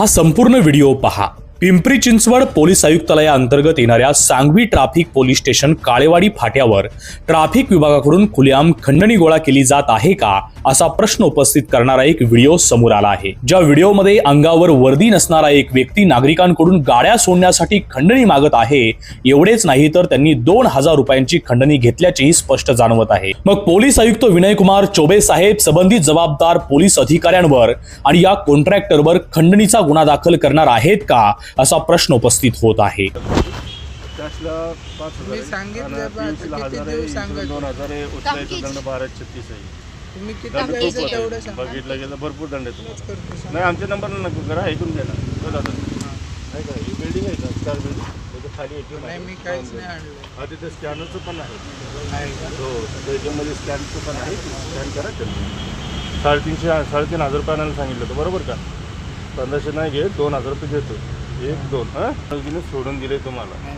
हा संपूर्ण व्हिडिओ पहा. पिंपरी चिंचवड पोलीस आयुक्तालयाअंतर्गत येणाऱ्या Sangvi traffic police station Kalewadi फाट्यावर traffic विभागाकडून खुलेआम खंडणी गोळा केली जात आहे का असा प्रश्न उपस्थित करणारा एक व्हिडिओ समोर आला आहे. ज्या व्हिडिओमध्ये अंगावर वर्दी नसणारा एक व्यक्ती नागरिकांकडून गाड्या सोडण्यासाठी खंडणी मागत आहे एवढेच नाही तर त्यांनी दोन हजार रुपयांची खंडणी घेतल्याचेही स्पष्ट जाणवत आहे. मग पोलीस आयुक्त विनयकुमार चोबे साहेब संबंधित जबाबदार पोलीस अधिकाऱ्यांवर आणि या कॉन्ट्रॅक्टरवर खंडणीचा गुन्हा दाखल करणार आहेत का? असा प्रश्न उपस्थित होत आहे. मी. सांगितलं बा, किती देऊ तुम्ही किती द्यायचं. तेवढं सांगा. बघितलं गेलं भरपूर दंड आहे तुम्हाला. करतो सांगा. नाही आमच्या नंबरला नको करा ऐकून घ्या ना. बरं आता नाही का ही बिल्डिंग आहे का? स्टार बिल्डिंग त्याच्याखाली ATM नाही आहे. मी काहीच नाही आणलं. हा तिथे स्कॅनरचं पण आहे? हो त्याच्यामध्ये स्कॅनचं पण आहे. स्कॅन करा त्यांनी साडेतीनशे साडेतीन हजार रुपये आणायला सांगितलं होतं. बरोबर का? पंधराशे नाही घे दोन हजार रुपये घेतो एक दोन हां? सोडून दिले तुम्हाला.